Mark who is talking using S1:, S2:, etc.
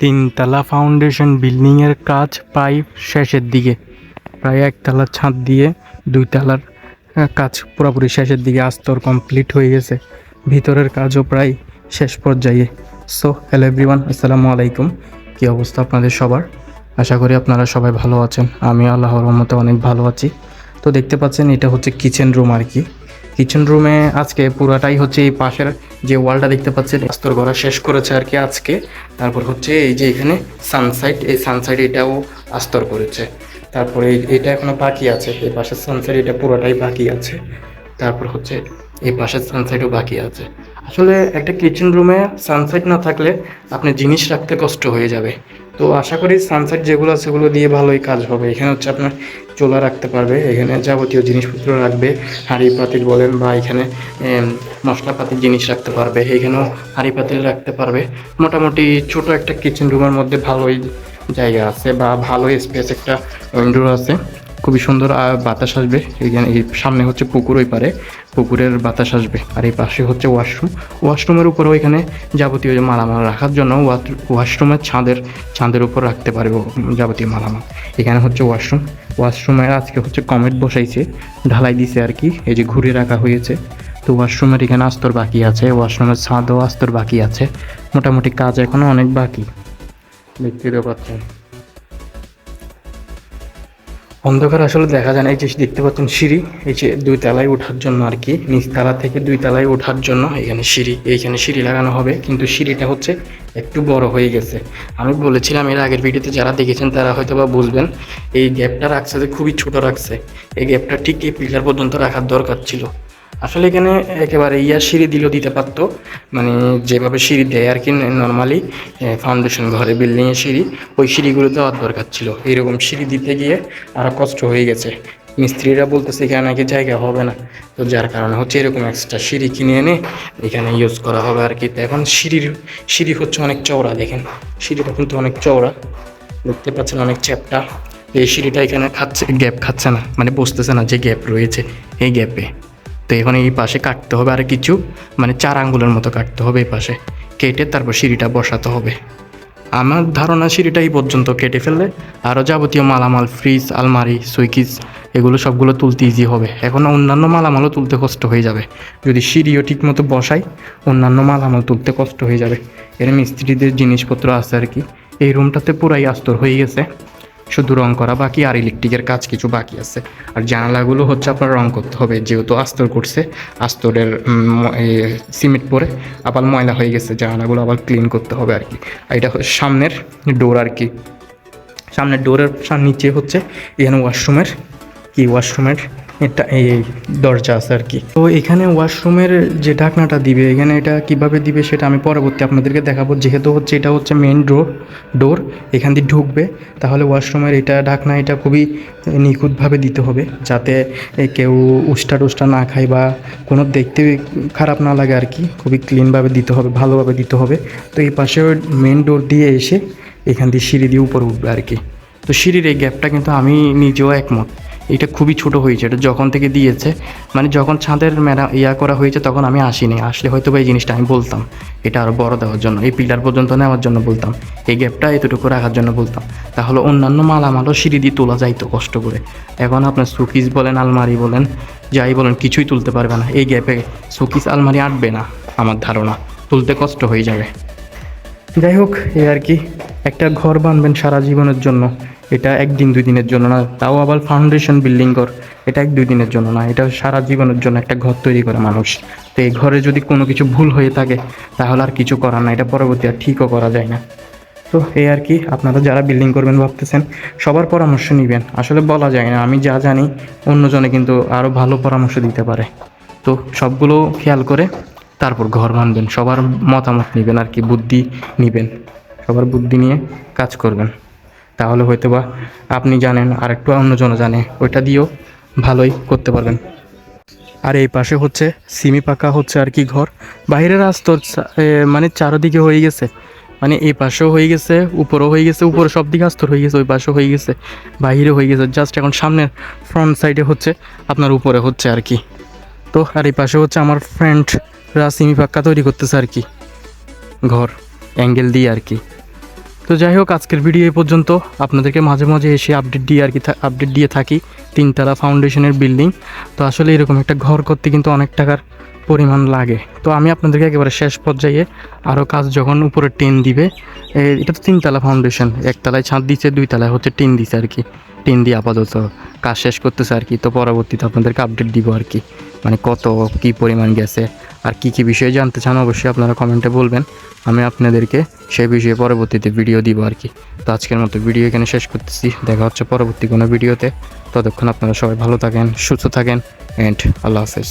S1: তিনতলা ফাউন্ডেশন বিল্ডিংয়ের কাজ প্রায় শেষের দিকে। প্রায় একতলার ছাদ দিয়ে দুইতলার কাজ পুরোপুরি শেষের দিকে আস্তর কমপ্লিট হয়ে গেছে। ভিতরের কাজও প্রায় শেষ পর্যায়ে। সো হ্যালো এভরিওয়ান আসসালামু আলাইকুম। কী অবস্থা আপনাদের সবার? আশা করি আপনারা সবাই ভালো আছেন। আমি আল্লাহর রহমতে অনেক ভালো আছি। তো দেখতে পাচ্ছেন, এটা হচ্ছে কিচেন রুম আর কি। কিচেন রুমে আজকে পুরাটাই হচ্ছে এই পাশের যে ওয়ালটা দেখতে পাচ্ছেন আস্তর করা শেষ করেছে আর কি আজকে। তারপর হচ্ছে এই যে এখানে সানসাইড এই সানসাইড এটাও আস্তর করেছে। তারপরে এটা এখনও বাকি আছে, এই পাশের সানসাইড এটা পুরোটাই বাকি আছে। তারপর হচ্ছে এই পাশের সানসাইডও বাকি আছে। আসলে একটা কিচেন রুমে সানসাইড না থাকলে আপনি জিনিস রাখতে কষ্ট হয়ে যাবে। তো আশা করি সানসেট যেগুলো আছে সেগুলো দিয়ে ভালোই কাজ হবে। এখানে হচ্ছে আপনার চোলা রাখতে পারবে, এখানে যাবতীয় জিনিসপত্র রাখবে, হাঁড়ি পাতিল বলেন বা এখানে মশলাপাতির জিনিস রাখতে পারবে, এখানেও হাঁড়ি পাতিল রাখতে পারবে। মোটামুটি ছোট একটা কিচেন রুমের মধ্যে ভালোই জায়গা আছে বা ভালো স্পেস একটা উইন্ডো আছে। খুবই সুন্দর বাতাস আসবে। এখানে এই সামনে হচ্ছে পুকুর ওই পারে। পুকুরের বাতাস আসবে। আর এই পাশে হচ্ছে ওয়াশরুম ওয়াশরুমের উপরেও এখানে যাবতীয় মালামাল রাখার জন্য ওয়া- ওয়াশরুমের ছাদের ছাদের উপর রাখতে পারবে যাবতীয় মালামাল। এখানে হচ্ছে ওয়াশরুম ওয়াশরুমের আজকে হচ্ছে কমেট বসাইছে। ঢালাই দিছে আর কি। এই যে ঘুরে রাখা হয়েছে। তো ওয়াশরুমের এখানে আস্তর বাকি আছে। ওয়াশরুমের ছাদও আস্তর বাকি আছে। মোটামুটি কাজ এখনও অনেক বাকি। দেখতে পাচ্ছেন। অন্ধকার আসলে দেখা যায় না। এই যে দেখতে পাচ্ছেন সিঁড়ি, এই যে দুই তলায় ওঠার জন্য আর কি নিচতলা থেকে দুই তলায় ওঠার জন্য এখানে সিঁড়ি, এইখানে সিঁড়ি লাগানো হবে। কিন্তু সিঁড়িটা হচ্ছে একটু বড় হয়ে গেছে। আমি বলেছিলাম এর আগের ভিডিওতে যারা দেখেছেন তারা হয়তো বা বুঝবেন, এই গ্যাপটা রাখছে যে খুবই ছোট রাখছে। এই গ্যাপটা ঠিক এই পিলার পর্যন্ত রাখার দরকার ছিল। আসলে এখানে একেবারে ইয়া সিঁড়ি দিলেও দিতে পারতো। মানে যেভাবে সিঁড়ি দেয় আর কি নর্মালি ফাউন্ডেশন ঘরে বিল্ডিংয়ে সিঁড়ি, ওই সিঁড়িগুলো দেওয়ার দরকার ছিল। এইরকম সিঁড়ি দিতে গিয়ে আরও কষ্ট হয়ে গেছে। মিস্ত্রিরা বলতেছে এখানে নাকি জায়গা হবে না। তো যার কারণে হচ্ছে এরকম এক্সট্রা সিঁড়ি কিনে এনে এখানে ইউজ করা হবে আর কি। তো এখন সিঁড়ির, সিঁড়ি হচ্ছে অনেক চওড়া, দেখেন। সিঁড়িটা কিন্তু অনেক চওড়া। দেখতে পাচ্ছেন অনেক চ্যাপটা। এই সিঁড়িটা এখানে খাচ্ছে গ্যাপ খাচ্ছে না। মানে বসতেছে না যে গ্যাপ রয়েছে, এই গ্যাপে তো এখন এই পাশে কাটতে হবে আর কিছু মানে চার আঙ্গুলের মতো কাটতে হবে এই পাশে। কেটে তারপর সিঁড়িটা বসাতে হবে। আমার ধারণা সিঁড়িটা এই পর্যন্ত কেটে ফেললে আরও যাবতীয় মালামাল ফ্রিজ আলমারি সুইকিজ এগুলো সবগুলো তুলতে ইজি হবে। এখন অন্যান্য মালামালও তুলতে কষ্ট হয়ে যাবে। যদি সিঁড়িও ঠিকমতো বসাই, অন্যান্য মালামাল তুলতে কষ্ট হয়ে যাবে। এর মিস্ত্রিদের জিনিসপত্র আছে আর কি। এই রুমটাতে পুরাই আস্তর হয়ে গেছে। শুধু রং করা বাকি আর ইলেকট্রিকের কাজ কিছু বাকি আছে। আর জানালাগুলো হচ্ছে আপনার রং করতে হবে, যেহেতু আস্তর করছে, আস্তরের সিমেন্ট পরে আবার ময়লা হয়ে গেছে, জানালাগুলো আবার ক্লিন করতে হবে আর কি। আর এটা সামনের ডোর আর কি। সামনের ডোরের নিচে হচ্ছে এখানে ওয়াশরুমের কি ওয়াশরুমের এই দরজা আছে আর কি। তো এখানে ওয়াশরুমের যে ঢাকনাটা দিবে, এখানে এটা কীভাবে দিবে সেটা আমি পরবর্তী আপনাদেরকে দেখাবো। যেহেতু হচ্ছে এটা হচ্ছে মেন ডোর ডোর এখান দিয়ে ঢুকবে, তাহলে ওয়াশরুমের এটা ঢাকনা, এটা খুবই নিখুঁতভাবে দিতে হবে, যাতে কেউ উষ্টা টুষ্টা না খায় বা কোনো দেখতে খারাপ না লাগে আর কি। খুবই ক্লিনভাবে দিতে হবে, ভালোভাবে দিতে হবে। তো এই পাশে মেন ডোর দিয়ে এসে এখান দিয়ে সিঁড়ি দিয়ে উপরে উঠবে আর কি। তো সিঁড়ির এই গ্যাপটা কিন্তু আমি নিজেও একমত। এটা খুবই ছোট হয়েছে, এটা যখন থেকে দিয়েছে মানে যখন ছাদের মেরা ইয়া করা হয়েছে তখন আমি আসিনি, আসলে হয়তো বা এই জিনিসটা আমি বলতাম, এটা আরও বড় দেওয়ার জন্য, এই পিলার পর্যন্ত নেওয়ার জন্য বলতাম, এই গ্যাপটা এতটুকু রাখার জন্য বলতাম, তাহলে অন্যান্য মালামালও সিঁড়ি দিয়ে তোলা যাইতো কষ্ট করে, এখন আপনার সুকিস বলেন, আলমারি বলেন, যাই বলেন, কিছুই তুলতে পারবে না, এই গ্যাপে সুকিস, আলমারি আঁটবে না, আমার ধারণা, তুলতে কষ্ট হয়ে যাবে। যাই হোক, এই আর কি। একটা ঘর বানবেন সারা জীবনের জন্য। এটা একদিন দুই দিনের জন্য না, তাও আবার ফাউন্ডেশন বিল্ডিং ঘর। এটা এক দুই দিনের জন্য না, এটা সারা জীবনের জন্য একটা ঘর তৈরি করে মানুষ। তো এই ঘরে যদি কোনো কিছু ভুল হয়ে থাকে, তাহলে আর কিছু করার না, এটা পরবর্তী আর ঠিকও করা যায় না। তো এই আর কি, আপনারা যারা বিল্ডিং করবেন ভাবতেছেন, সবার পরামর্শ নেবেন। আসলে বলা যায় না, আমি যা জানি, অন্যজনে কিন্তু আরও ভালো পরামর্শ দিতে পারে। তো সবগুলো খেয়াল করে তারপর ঘর বানবেন, সবার মতামত নেবেন আর কি, বুদ্ধি নেবেন। সবার বুদ্ধি নিয়ে কাজ করবেন। তাহলে হয়তো বা আপনি জানেন আর একটু অন্যজন জানে, ওইটা দিয়েও ভালোই করতে পারবেন। আর এই পাশে হচ্ছে সিমি পাকা হচ্ছে আর কি ঘর। বাইরের আস্তর মানে চারদিকে হয়ে গেছে। মানে এই পাশেও হয়ে গেছে, উপরেও হয়ে গেছে, উপরে সব দিকে আস্তর হয়ে গেছে, ওই পাশেও হয়ে গেছে বাইরে হয়ে গেছে। জাস্ট এখন সামনের ফ্রন্ট সাইডে হচ্ছে, আপনার উপরে হচ্ছে আর কি। তো আর এই পাশে হচ্ছে আমার ফ্রেন্ডরা সিমি পাক্কা তৈরি করতেছে আর কি। ঘর অ্যাঙ্গেল দিয়ে আর কি। তো যাই হোক, আজকের ভিডিও এই পর্যন্ত। আপনাদেরকে মাঝে মাঝে এসে আপডেট দিয়ে আর কি আপডেট দিয়ে থাকি। তিনতলা ফাউন্ডেশনের বিল্ডিং তো আসলে এরকম একটা ঘর করতে কিন্তু অনেক টাকার পরিমাণ লাগে। তো আমি আপনাদেরকে একেবারে শেষ পর্যায়ে আরও কাজ যখন উপরে টিন দিবে এটা তো তিনতলা ফাউন্ডেশন একতলায় ছাদ দিচ্ছে দুই তলায় হচ্ছে টিন দিছে আর কি। টিন দিয়ে আপাতত কাজ শেষ করতেছে আর কি। তো পরবর্তীতে আপনাদেরকে আপডেট দিব আর কি। মানে কত, কী পরিমাণ গেছে আর কি কি বিষয়ে জানতে চান অবশ্যই আপনারা কমেন্টে বলবেন। আমি আপনাদেরকে সেই বিষয়ে পরবর্তীতে ভিডিও দিব আর কি। তো আজকের মতো ভিডিও এখানে শেষ করতেছি। দেখা হচ্ছে পরবর্তী কোনো ভিডিওতে। ততক্ষণ আপনারা সবাই ভালো থাকেন, সুস্থ থাকেন অ্যান্ড আল্লাহ হাফেজ।